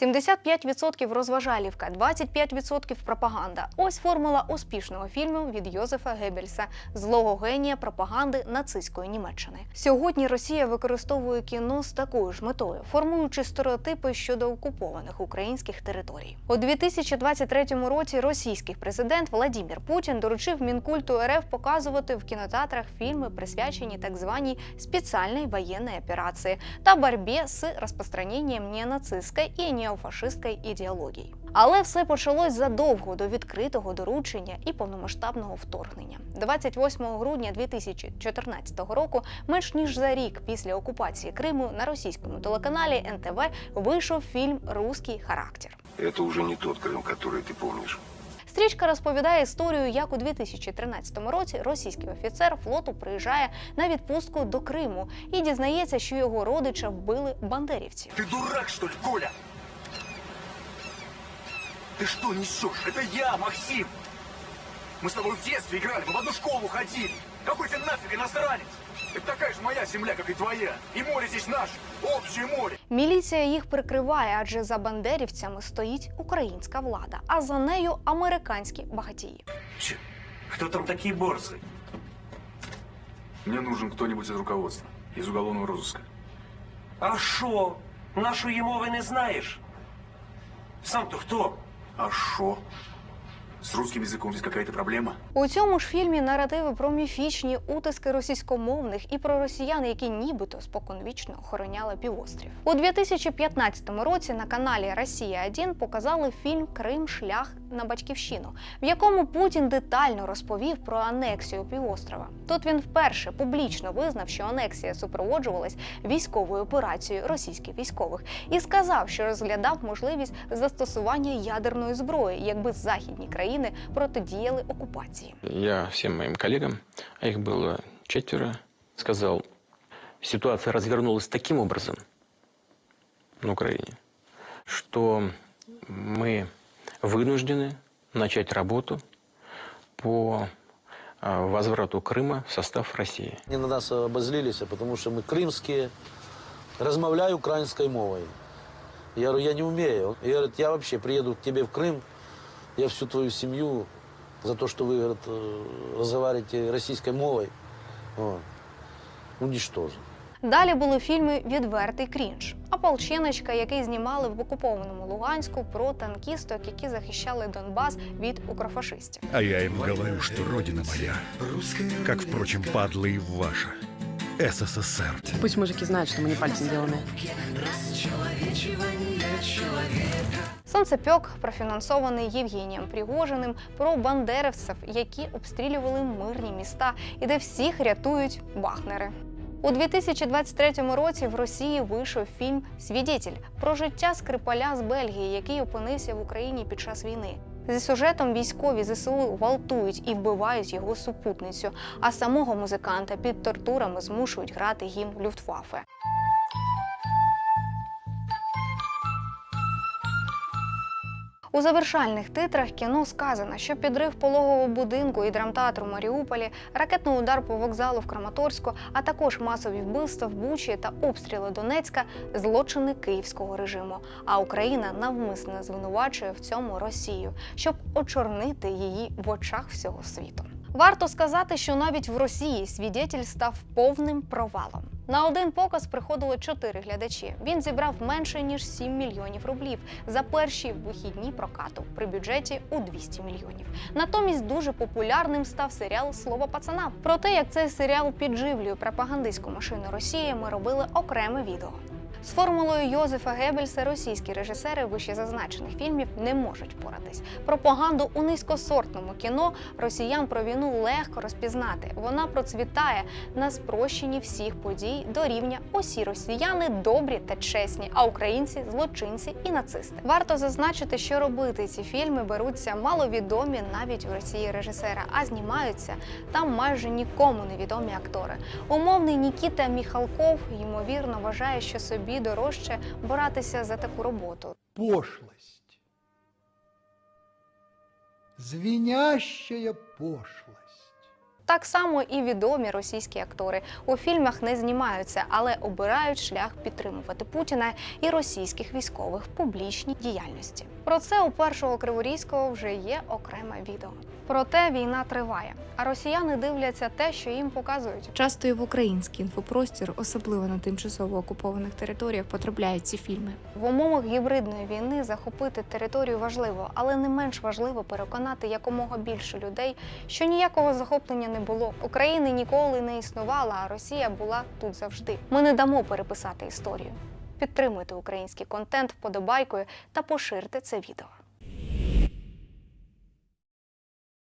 75% розважалівка, 25% пропаганда. Ось формула успішного фільму від Йозефа Геббельса злого генія пропаганди нацистської Німеччини. Сьогодні Росія використовує кіно з такою ж метою, формуючи стереотипи щодо окупованих українських територій. У 2023 році російський президент Владімір Путін доручив Мінкульту РФ показувати в кінотеатрах фільми, присвячені так званій спеціальній воєнній операції та боротьбі з розпространенням неонацистської і неофашистської ідеології. Але все почалось задовго до відкритого доручення і повномасштабного вторгнення. 28 грудня 2014 року, менш ніж за рік після окупації Криму, на російському телеканалі НТВ вийшов фільм Руський характер. Это уже не тот Крым, который ты помнишь. Стрічка розповідає історію, як у 2013 році російський офіцер флоту приїжджає на відпустку до Криму і дізнається, що його родича вбили бандерівці. Ты дурак, что ли, Коля? Ты что несешь? Это я, Максим. Мы с тобой в детстве играли, мы в одну школу ходили. Какой ты нафиг иностранец? Это такая же моя земля, как и твоя. И море здесь наше, общее море. Міліція їх прикриває, адже за бандерівцями стоїть українська влада, а за нею американські багатії. Че? Кто там такие борзы? Мне нужен кто-нибудь из руководства, из уголовного розыска. А шо? Нашу Емови не знаешь? Сам-то кто? А що? З русським язиком здесь какая-то проблема? У цьому ж фільмі наративи про міфічні утиски російськомовних і про росіян, які нібито споконвічно охороняли півострів. У 2015 році на каналі Росія 1 показали фільм Крим шлях на батьківщину, в якому Путін детально розповів про анексію півострова. Тут він вперше публічно визнав, що анексія супроводжувалась військовою операцією російських військових, і сказав, що розглядав можливість застосування ядерної зброї, якби західні країни протидіяли окупації. Я всем моим коллегам, а их было четверо, сказал, ситуация развернулась таким образом на Украине, что мы вынуждены начать работу по а, возврату Крыма в состав России. Они на нас обозлились, потому что мы крымские. Размовляю украинской мовой. Я говорю, я не умею. И говорит, я вообще приеду к тебе в Крым, я всю твою семью за то, что вы говорит, э, разговариваете российской мовой, вот, уничтожу. Далі були фільми Відвертий крінж. Ополченочка, який знімали в окупованому Луганську про танкісток, які захищали Донбас від укрофашистів. А я им говорю, что родина моя, как, впрочем, падла и ваша, СССР. Пусть мужики знают, что мы не пальцем деланные. Сонцепьок профінансований Євгенієм Пригожиним про бандерівців, які обстрілювали мирні міста і де всіх рятують бахнери. У 2023 році в Росії вийшов фільм Свідетель про життя скрипаля з Бельгії, який опинився в Україні під час війни. Зі сюжетом військові ЗСУ гвалтують і вбивають його супутницю, а самого музиканта під тортурами змушують грати гімн Люфтваффе. У завершальних титрах кіно сказано, що підрив пологового будинку і драмтеатру в Маріуполі, ракетний удар по вокзалу в Краматорську, а також масові вбивства в Бучі та обстріли Донецька злочини київського режиму. А Україна навмисно звинувачує в цьому Росію, щоб очорнити її в очах всього світу. Варто сказати, що навіть в Росії свідетель став повним провалом. На один показ приходило чотири глядачі. Він зібрав менше ніж 7 мільйонів рублів за перші вихідні прокату при бюджеті у 200 мільйонів. Натомість дуже популярним став серіал Слово пацана. Про те, як цей серіал підживлює пропагандистську машину Росії, ми робили окреме відео. З формулою Йозефа Геббельса російські режисери вищезазначених фільмів не можуть впоратись. Пропаганду у низькосортному кіно росіян про війну легко розпізнати. Вона процвітає на спрощенні всіх подій до рівня усі росіяни добрі та чесні, а українці злочинці і нацисти. Варто зазначити, що робити ці фільми беруться маловідомі навіть в Росії режисера, а знімаються там майже нікому невідомі актори. Умовний Нікіта Міхалков ймовірно вважає, що собі дорожче боратися за таку роботу. пошлость. звіняща пошлость. Так само і відомі російські актори у фільмах не знімаються, але обирають шлях підтримувати Путіна і російських військових в публічній діяльності. Про це у першого Криворізького вже є окреме відео. Проте війна триває, а росіяни дивляться те, що їм показують. Часто і в український інфопростір, особливо на тимчасово окупованих територіях, потрапляють ці фільми. В умовах гібридної війни захопити територію важливо, але не менш важливо переконати якомога більше людей, що ніякого захоплення не було. України ніколи не існувала, а Росія була тут завжди. Ми не дамо переписати історію. Підтримуйте український контент вподобайкою та поширте це відео.